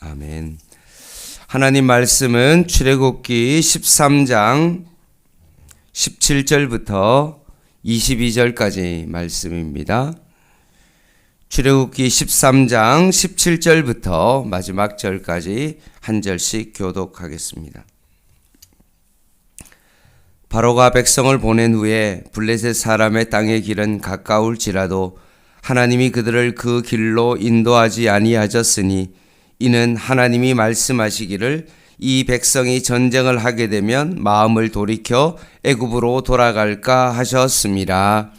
아멘. 하나님 말씀은 출애굽기 13장 17절부터 22절까지 말씀입니다. 출애굽기 13장 17절부터 마지막 절까지 한 절씩 교독하겠습니다. 바로가 백성을 보낸 후에 블레셋 사람의 땅의 길은 가까울지라도 하나님이 그들을 그 길로 인도하지 아니하셨으니 이는 하나님이 말씀하시기를 이 백성이 전쟁을 하게 되면 마음을 돌이켜 애굽으로 돌아갈까 하셨습니다.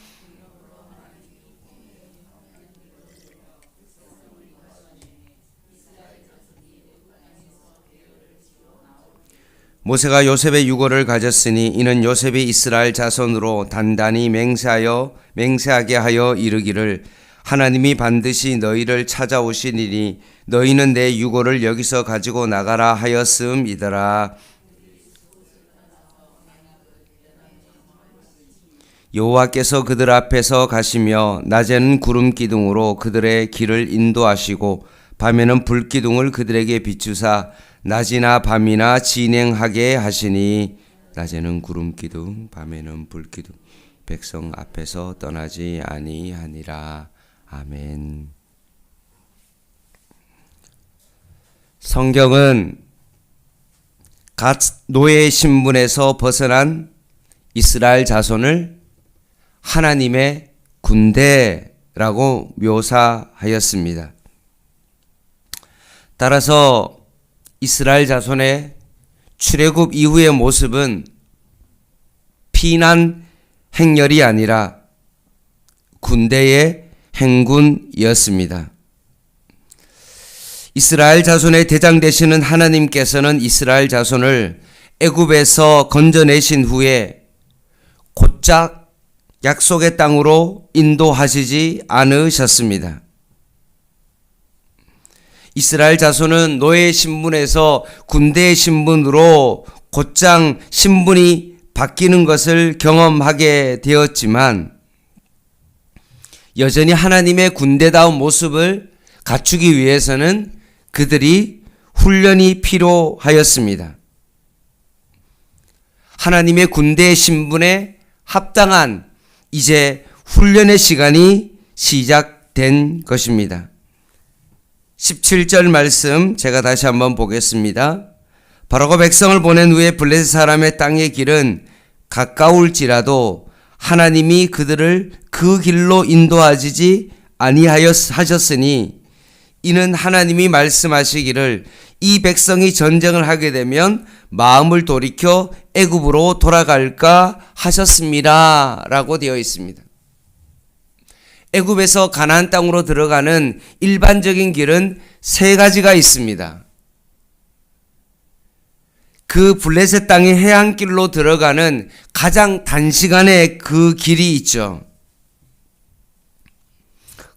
모세가 요셉의 유고를 가졌으니 이는 요셉이 이스라엘 자손으로 단단히 맹세하여 맹세하게 하여 이르기를 하나님이 반드시 너희를 찾아오시리니 너희는 내 유고를 여기서 가지고 나가라 하였음이더라. 여호와께서 그들 앞에서 가시며 낮에는 구름 기둥으로 그들의 길을 인도하시고 밤에는 불 기둥을 그들에게 비추사 낮이나 밤이나 진행하게 하시니 낮에는 구름 기둥 밤에는 불 기둥 백성 앞에서 떠나지 아니하니라 아멘. 성경은 갓 노예 신분에서 벗어난 이스라엘 자손을 하나님의 군대라고 묘사하였습니다. 따라서 이스라엘 자손의 출애굽 이후의 모습은 피난 행렬이 아니라 군대의 행군이었습니다. 이스라엘 자손의 대장 되시는 하나님께서는 이스라엘 자손을 애굽에서 건져내신 후에 곧작 약속의 땅으로 인도하시지 않으셨습니다. 이스라엘 자손은 노예 신분에서 군대 신분으로 곧장 신분이 바뀌는 것을 경험하게 되었지만 여전히 하나님의 군대다운 모습을 갖추기 위해서는 그들이 훈련이 필요하였습니다. 하나님의 군대 신분에 합당한 이제 훈련의 시간이 시작된 것입니다. 17절 말씀 제가 다시 한번 보겠습니다. 바로가 백성을 보낸 후에 블레셋 사람의 땅의 길은 가까울지라도 하나님이 그들을 그 길로 인도하지 아니하셨으니 이는 하나님이 말씀하시기를 이 백성이 전쟁을 하게 되면 마음을 돌이켜 애굽으로 돌아갈까 하셨습니다라고 되어 있습니다. 애굽에서 가나안 땅으로 들어가는 일반적인 길은 세 가지가 있습니다. 그 블레셋 땅의 해안길로 들어가는 가장 단시간의 그 길이 있죠.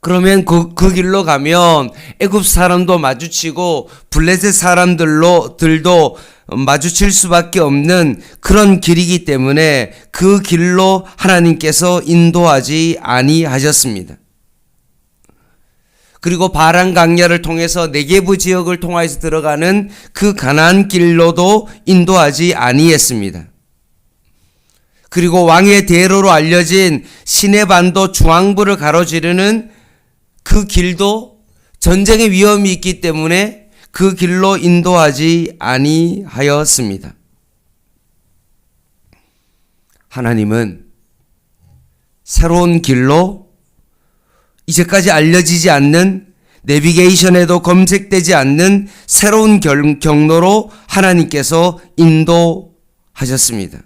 그러면 그, 그 길로 가면 애굽 사람도 마주치고 블레셋 사람들로 들도 마주칠 수밖에 없는 그런 길이기 때문에 그 길로 하나님께서 인도하지 아니하셨습니다. 그리고 바란 강야를 통해서 네게부 지역을 통하여서 들어가는 그 가나안 길로도 인도하지 아니했습니다. 그리고 왕의 대로로 알려진 시내반도 중앙부를 가로지르는 그 길도 전쟁의 위험이 있기 때문에 그 길로 인도하지 아니하였습니다. 하나님은 새로운 길로 이제까지 알려지지 않는 내비게이션에도 검색되지 않는 새로운 경로로 하나님께서 인도하셨습니다.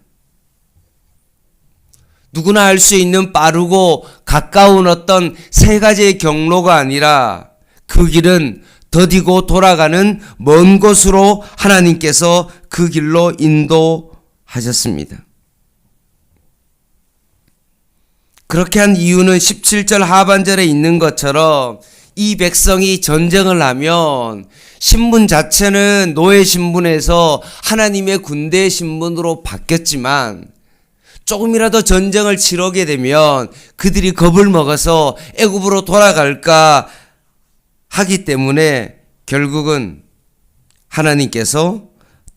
누구나 알 수 있는 빠르고 가까운 어떤 세 가지의 경로가 아니라 그 길은 더디고 돌아가는 먼 곳으로 하나님께서 그 길로 인도하셨습니다. 그렇게 한 이유는 17절 하반절에 있는 것처럼 이 백성이 전쟁을 하면 신분 자체는 노예 신분에서 하나님의 군대 신분으로 바뀌었지만 조금이라도 전쟁을 치르게 되면 그들이 겁을 먹어서 애굽으로 돌아갈까 하기 때문에 결국은 하나님께서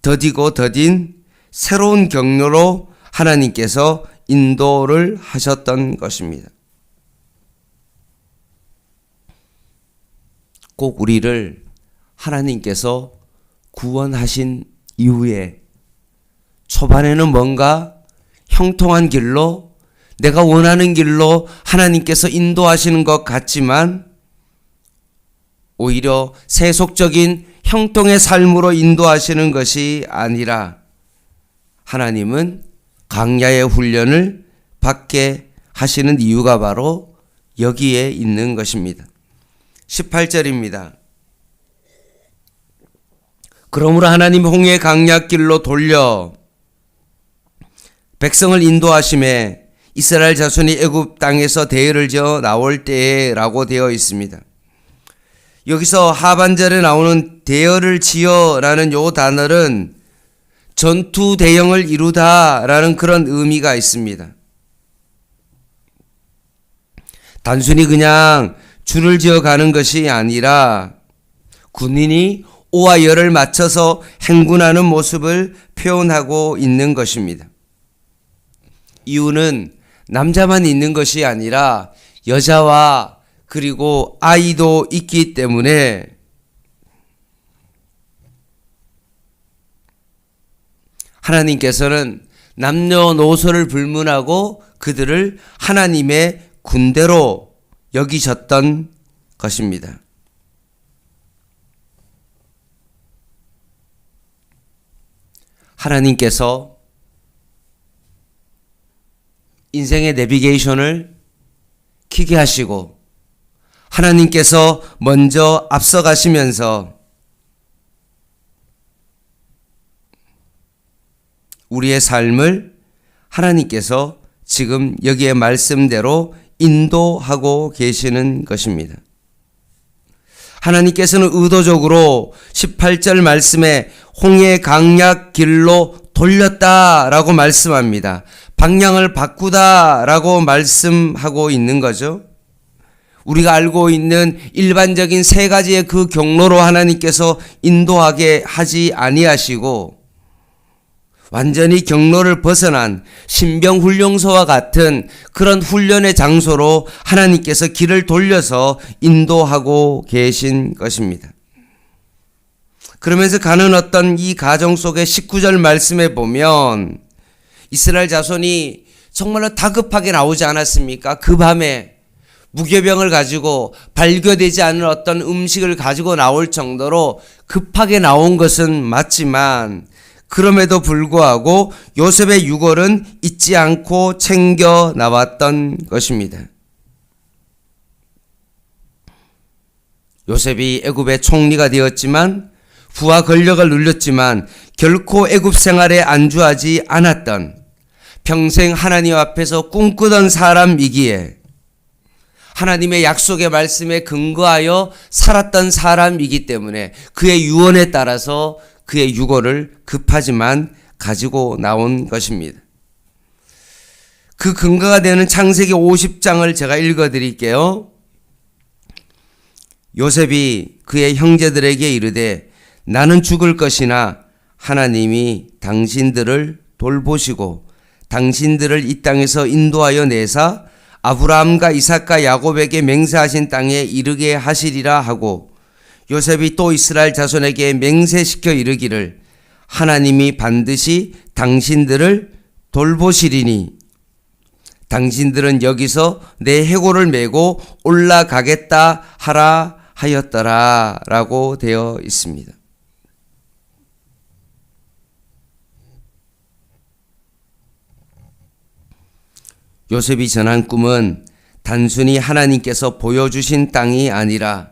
더디고 더딘 새로운 경로로 하나님께서 인도를 하셨던 것입니다. 꼭 우리를 하나님께서 구원하신 이후에 초반에는 뭔가 형통한 길로 내가 원하는 길로 하나님께서 인도하시는 것 같지만 오히려 세속적인 형통의 삶으로 인도하시는 것이 아니라 하나님은 강야의 훈련을 받게 하시는 이유가 바로 여기에 있는 것입니다. 18절입니다. 그러므로 하나님 홍해 강약길로 돌려 백성을 인도하심에 이스라엘 자손이 애굽 땅에서 대회를 지어 나올 때라고 되어 있습니다. 여기서 하반절에 나오는 대열을 지어라는 요 단어는 전투 대형을 이루다라는 그런 의미가 있습니다. 단순히 그냥 줄을 지어 가는 것이 아니라 군인이 오와 열을 맞춰서 행군하는 모습을 표현하고 있는 것입니다. 이유는 남자만 있는 것이 아니라 여자와 그리고 아이도 있기 때문에 하나님께서는 남녀노소를 불문하고 그들을 하나님의 군대로 여기셨던 것입니다. 하나님께서 인생의 내비게이션을 키게 하시고 하나님께서 먼저 앞서가시면서 우리의 삶을 하나님께서 지금 여기에 말씀대로 인도하고 계시는 것입니다. 하나님께서는 의도적으로 18절 말씀에 홍해 강약 길로 돌렸다라고 말씀합니다. 방향을 바꾸다라고 말씀하고 있는 거죠. 우리가 알고 있는 일반적인 세 가지의 그 경로로 하나님께서 인도하게 하지 아니하시고 완전히 경로를 벗어난 신병훈련소와 같은 그런 훈련의 장소로 하나님께서 길을 돌려서 인도하고 계신 것입니다. 그러면서 가는 어떤 이 가정 속의 19절 말씀에 보면 이스라엘 자손이 정말로 다급하게 나오지 않았습니까? 그 밤에 무교병을 가지고 발교되지 않은 어떤 음식을 가지고 나올 정도로 급하게 나온 것은 맞지만 그럼에도 불구하고 요셉의 유골은 잊지 않고 챙겨 나왔던 것입니다. 요셉이 애굽의 총리가 되었지만 부와 권력을 눌렸지만 결코 애굽 생활에 안주하지 않았던 평생 하나님 앞에서 꿈꾸던 사람이기에 하나님의 약속의 말씀에 근거하여 살았던 사람이기 때문에 그의 유언에 따라서 그의 유고를 급하지만 가지고 나온 것입니다. 그 근거가 되는 창세기 50장을 제가 읽어 드릴게요. 요셉이 그의 형제들에게 이르되 나는 죽을 것이나 하나님이 당신들을 돌보시고 당신들을 이 땅에서 인도하여 내사 아브라함과 이삭과 야곱에게 맹세하신 땅에 이르게 하시리라 하고 요셉이 또 이스라엘 자손에게 맹세시켜 이르기를 하나님이 반드시 당신들을 돌보시리니 당신들은 여기서 내 해골을 메고 올라가겠다 하라 하였더라 라고 되어 있습니다. 요셉이 전한 꿈은 단순히 하나님께서 보여주신 땅이 아니라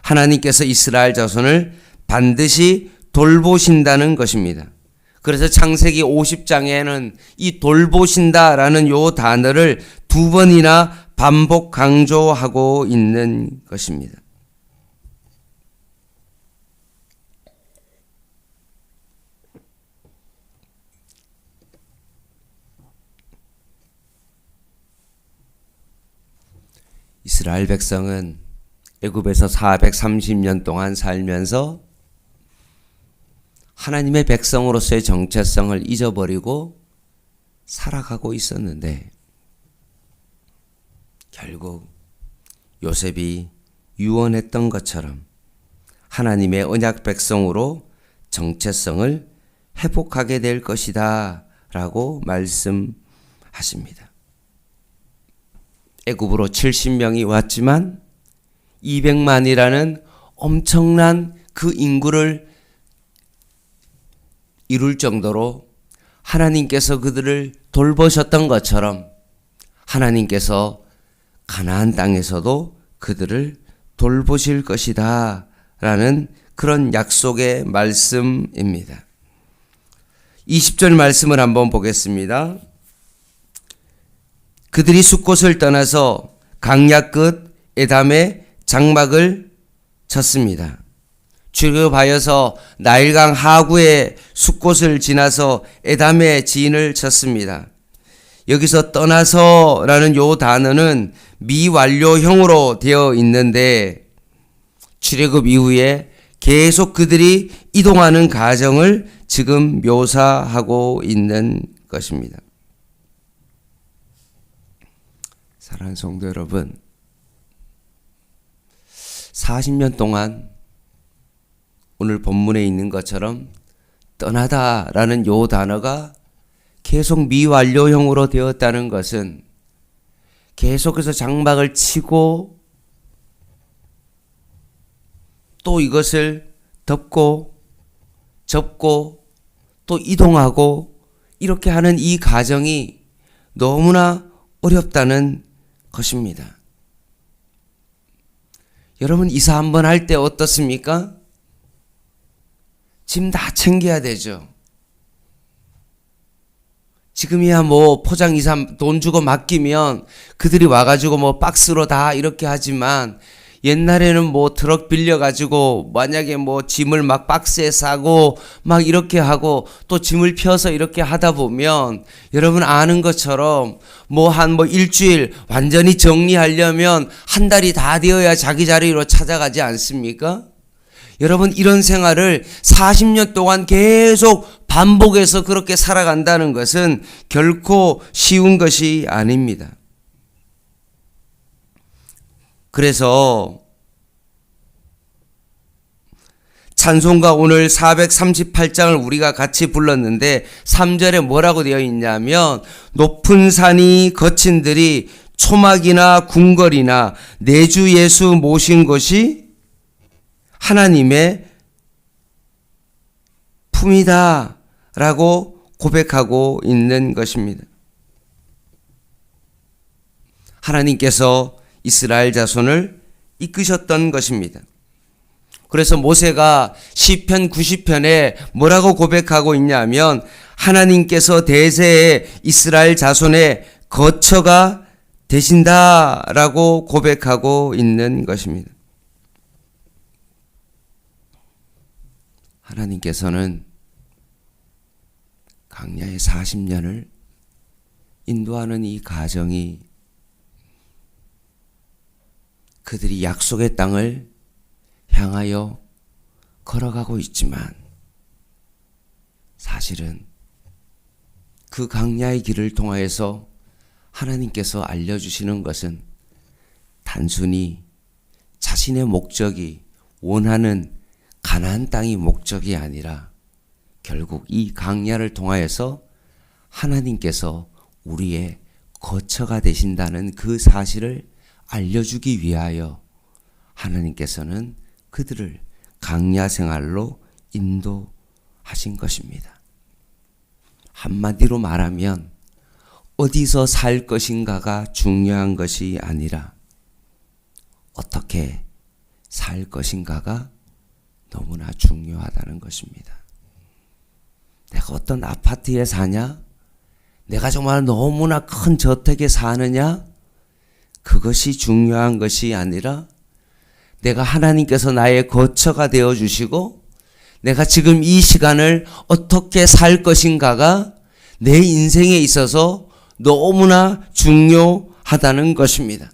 하나님께서 이스라엘 자손을 반드시 돌보신다는 것입니다. 그래서 창세기 50장에는 이 돌보신다라는 요 단어를 두 번이나 반복 강조하고 있는 것입니다. 이스라엘 백성은 애굽에서 430년 동안 살면서 하나님의 백성으로서의 정체성을 잊어버리고 살아가고 있었는데 결국 요셉이 유언했던 것처럼 하나님의 언약 백성으로 정체성을 회복하게 될 것이다 라고 말씀하십니다. 애굽으로 70명이 왔지만 200만이라는 엄청난 그 인구를 이룰 정도로 하나님께서 그들을 돌보셨던 것처럼 하나님께서 가나안 땅에서도 그들을 돌보실 것이다 라는 그런 약속의 말씀입니다. 20절 말씀을 한번 보겠습니다. 그들이 숲곳을 떠나서 강야 끝 에담의 장막을 쳤습니다. 출급하여서 나일강 하구의 숲곳을 지나서 에담의 지인을 쳤습니다. 여기서 떠나서라는 요 단어는 미완료형으로 되어 있는데 출애굽 이후에 계속 그들이 이동하는 과정을 지금 묘사하고 있는 것입니다. 사랑하는 성도 여러분, 40년 동안 오늘 본문에 있는 것처럼 떠나다라는 요 단어가 계속 미완료형으로 되었다는 것은 계속해서 장막을 치고 또 이것을 덮고 접고 또 이동하고 이렇게 하는 이 과정이 너무나 어렵다는 것입니다. 여러분 이사 한번 할 때 어떻습니까? 짐 다 챙겨야 되죠. 지금이야 뭐 포장 이사 돈 주고 맡기면 그들이 와가지고 뭐 박스로 다 이렇게 하지만 옛날에는 뭐 트럭 빌려가지고 만약에 뭐 짐을 막 박스에 싸고 막 이렇게 하고 또 짐을 펴서 이렇게 하다 보면 여러분 아는 것처럼 뭐한뭐 일주일 완전히 정리하려면 한 달이 다 되어야 자기 자리로 찾아가지 않습니까? 여러분 이런 생활을 40년 동안 계속 반복해서 그렇게 살아간다는 것은 결코 쉬운 것이 아닙니다. 그래서 찬송가 오늘 438장을 우리가 같이 불렀는데 3절에 뭐라고 되어 있냐면 높은 산이 거친 들이 초막이나 궁궐이나 내주 예수 모신 것이 하나님의 품이다 라고 고백하고 있는 것입니다. 하나님께서 이스라엘 자손을 이끄셨던 것입니다. 그래서 모세가 시편 90편에 뭐라고 고백하고 있냐면 하나님께서 대세에 이스라엘 자손의 거처가 되신다라고 고백하고 있는 것입니다. 하나님께서는 강야의 40년을 인도하는 이 가정이 그들이 약속의 땅을 향하여 걸어가고 있지만 사실은 그 강야의 길을 통하여서 하나님께서 알려주시는 것은 단순히 자신의 목적이 원하는 가나안 땅이 목적이 아니라 결국 이 강야를 통하여서 하나님께서 우리의 거처가 되신다는 그 사실을 알려주기 위하여 하나님께서는 그들을 강야 생활로 인도하신 것입니다. 한마디로 말하면 어디서 살 것인가가 중요한 것이 아니라 어떻게 살 것인가가 너무나 중요하다는 것입니다. 내가 어떤 아파트에 사냐? 내가 정말 너무나 큰 저택에 사느냐? 그것이 중요한 것이 아니라 내가 하나님께서 나의 거처가 되어 주시고 내가 지금 이 시간을 어떻게 살 것인가가 내 인생에 있어서 너무나 중요하다는 것입니다.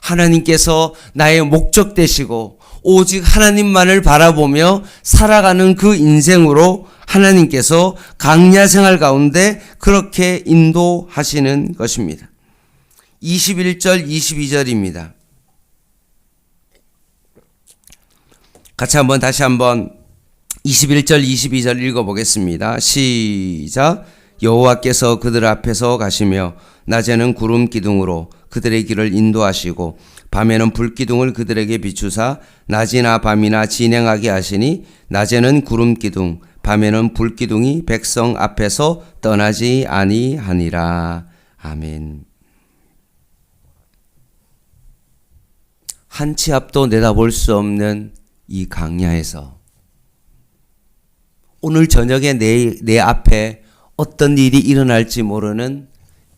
하나님께서 나의 목적 되시고 오직 하나님만을 바라보며 살아가는 그 인생으로 하나님께서 강야 생활 가운데 그렇게 인도하시는 것입니다. 21절, 22절입니다. 같이 한번 다시 한번 21절, 22절 읽어보겠습니다. 시작. 여호와께서 그들 앞에서 가시며 낮에는 구름 기둥으로 그들의 길을 인도하시고 밤에는 불 기둥을 그들에게 비추사 낮이나 밤이나 진행하게 하시니 낮에는 구름 기둥 밤에는 불 기둥이 백성 앞에서 떠나지 아니하니라. 아멘. 한 치 앞도 내다볼 수 없는 이 강야에서 오늘 저녁에 내, 내 앞에 어떤 일이 일어날지 모르는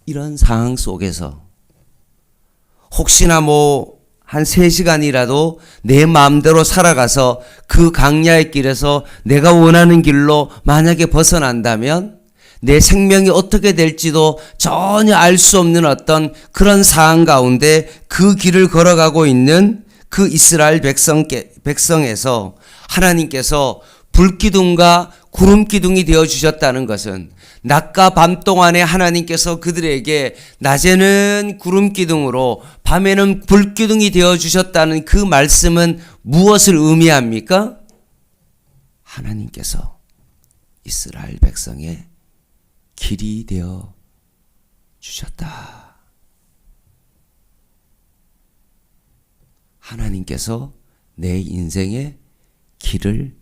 이런 상황 속에서 혹시나 뭐 한 3시간이라도 내 마음대로 살아가서 그 강야의 길에서 내가 원하는 길로 만약에 벗어난다면 내 생명이 어떻게 될지도 전혀 알 수 없는 어떤 그런 상황 가운데 그 길을 걸어가고 있는 그 이스라엘 백성, 백성에서 하나님께서 불기둥과 구름기둥이 되어 주셨다는 것은 낮과 밤 동안에 하나님께서 그들에게 낮에는 구름기둥으로 밤에는 불기둥이 되어 주셨다는 그 말씀은 무엇을 의미합니까? 하나님께서 이스라엘 백성의 길이 되어 주셨다. 하나님께서 내 인생의 길을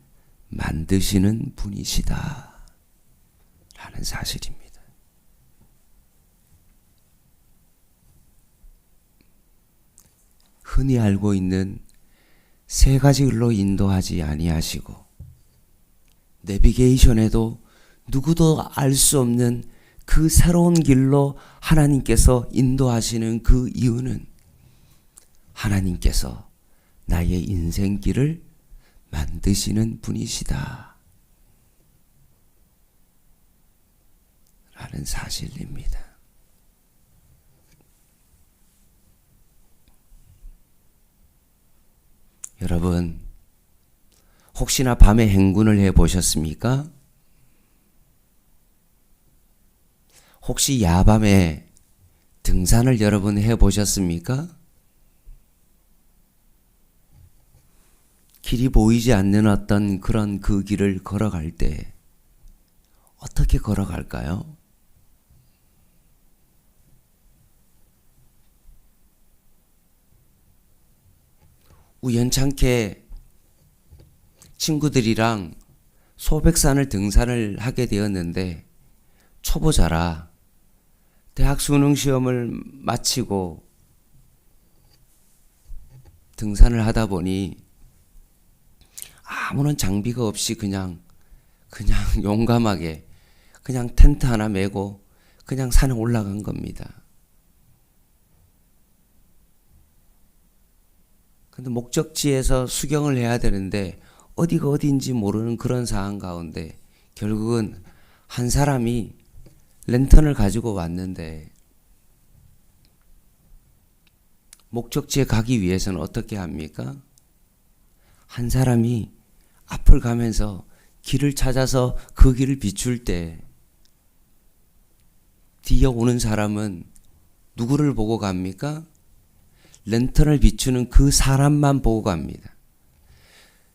만드시는 분이시다. 라는 사실입니다. 흔히 알고 있는 세 가지 길로 인도하지 아니하시고 내비게이션에도 누구도 알 수 없는 그 새로운 길로 하나님께서 인도하시는 그 이유는 하나님께서 나의 인생길을 만드시는 분이시다. 라는 사실입니다. 여러분, 혹시나 밤에 행군을 해 보셨습니까? 혹시 야밤에 등산을 여러분 해 보셨습니까? 길이 보이지 않는 어떤 그런 그 길을 걸어갈 때 어떻게 걸어갈까요? 우연찮게 친구들이랑 소백산을 등산을 하게 되었는데 초보자라 대학 수능 시험을 마치고 등산을 하다 보니 아무런 장비가 없이 그냥 그냥 용감하게 그냥 텐트 하나 메고 그냥 산에 올라간 겁니다. 근데 목적지에서 수경을 해야 되는데 어디가 어디인지 모르는 그런 상황 가운데 결국은 한 사람이 랜턴을 가지고 왔는데 목적지에 가기 위해서는 어떻게 합니까? 한 사람이 앞을 가면서 길을 찾아서 그 길을 비출 때 뒤에 오는 사람은 누구를 보고 갑니까? 랜턴을 비추는 그 사람만 보고 갑니다.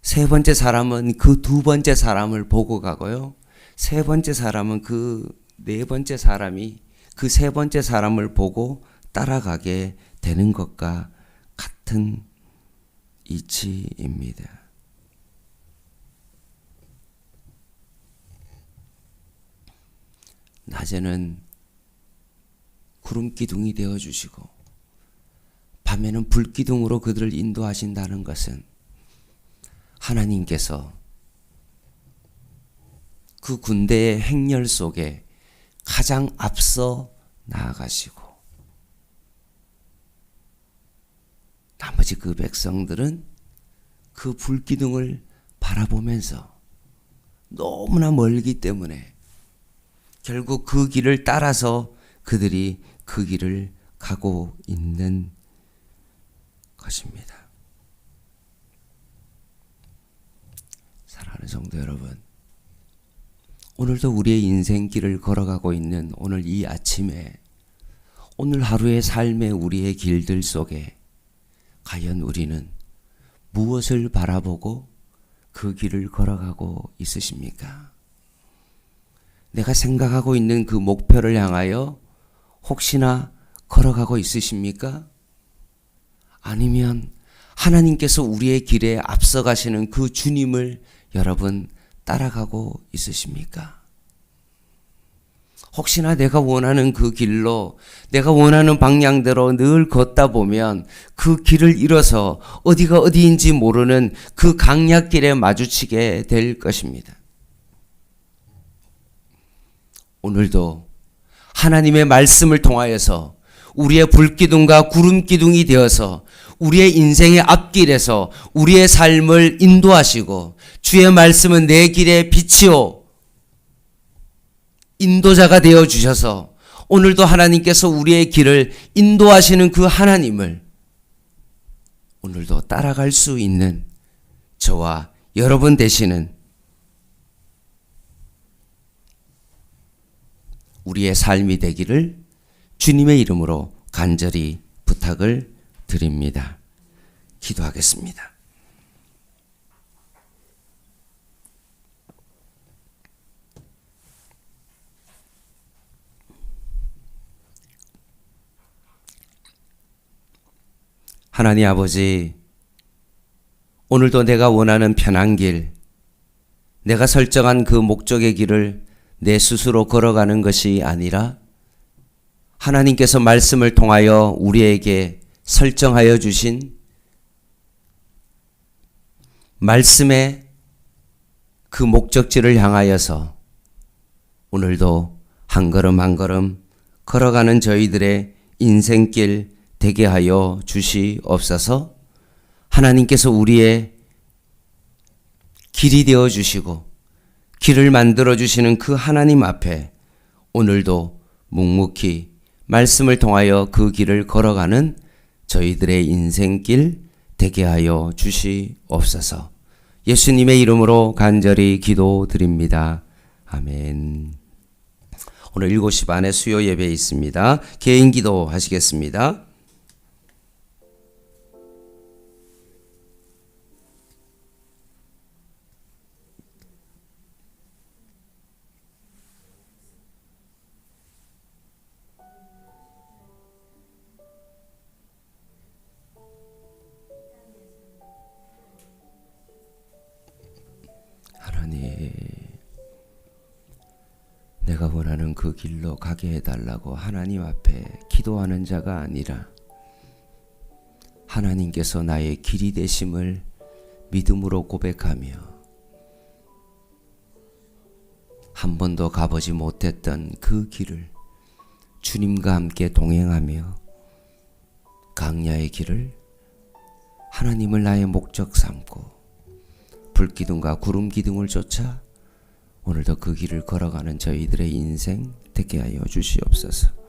세 번째 사람은 그 두 번째 사람을 보고 가고요. 세 번째 사람은 그 네 번째 사람이 그 세 번째 사람을 보고 따라가게 되는 것과 같은 이치입니다. 낮에는 구름 기둥이 되어 주시고 밤에는 불 기둥으로 그들을 인도하신다는 것은 하나님께서 그 군대의 행렬 속에 가장 앞서 나아가시고 나머지 그 백성들은 그 불기둥을 바라보면서 너무나 멀기 때문에 결국 그 길을 따라서 그들이 그 길을 가고 있는 것입니다. 사랑하는 성도 여러분, 오늘도 우리의 인생길을 걸어가고 있는 오늘 이 아침에 오늘 하루의 삶의 우리의 길들 속에 과연 우리는 무엇을 바라보고 그 길을 걸어가고 있으십니까? 내가 생각하고 있는 그 목표를 향하여 혹시나 걸어가고 있으십니까? 아니면 하나님께서 우리의 길에 앞서가시는 그 주님을 여러분 따라가고 있으십니까? 혹시나 내가 원하는 그 길로 내가 원하는 방향대로 늘 걷다 보면 그 길을 잃어서 어디가 어디인지 모르는 그 강약길에 마주치게 될 것입니다. 오늘도 하나님의 말씀을 통하여서 우리의 불기둥과 구름기둥이 되어서 우리의 인생의 앞길에서 우리의 삶을 인도하시고 주의 말씀은 내 길의 빛이요. 인도자가 되어 주셔서 오늘도 하나님께서 우리의 길을 인도하시는 그 하나님을 오늘도 따라갈 수 있는 저와 여러분 되시는 우리의 삶이 되기를 주님의 이름으로 간절히 부탁을 드립니다. 기도하겠습니다. 하나님 아버지, 오늘도 내가 원하는 편한 길, 내가 설정한 그 목적의 길을 내 스스로 걸어가는 것이 아니라 하나님께서 말씀을 통하여 우리에게 설정하여 주신 말씀의 그 목적지를 향하여서 오늘도 한 걸음 한 걸음 걸어가는 저희들의 인생길 되게 하여 주시옵소서. 하나님께서 우리의 길이 되어 주시고 길을 만들어 주시는 그 하나님 앞에 오늘도 묵묵히 말씀을 통하여 그 길을 걸어가는 저희들의 인생길 되게 하여 주시옵소서. 예수님의 이름으로 간절히 기도드립니다. 아멘. 오늘 7시 반에 수요 예배 있습니다. 개인 기도 하시겠습니다. 가게 해달라고 하나님 앞에 기도하는 자가 아니라 하나님께서 나의 길이 되심을 믿음으로 고백하며 한 번도 가보지 못했던 그 길을 주님과 함께 동행하며 강야의 길을 하나님을 나의 목적 삼고 불기둥과 구름 기둥을 쫓아 오늘도 그 길을 걸어가는 저희들의 인생 되게 하여 주시옵소서.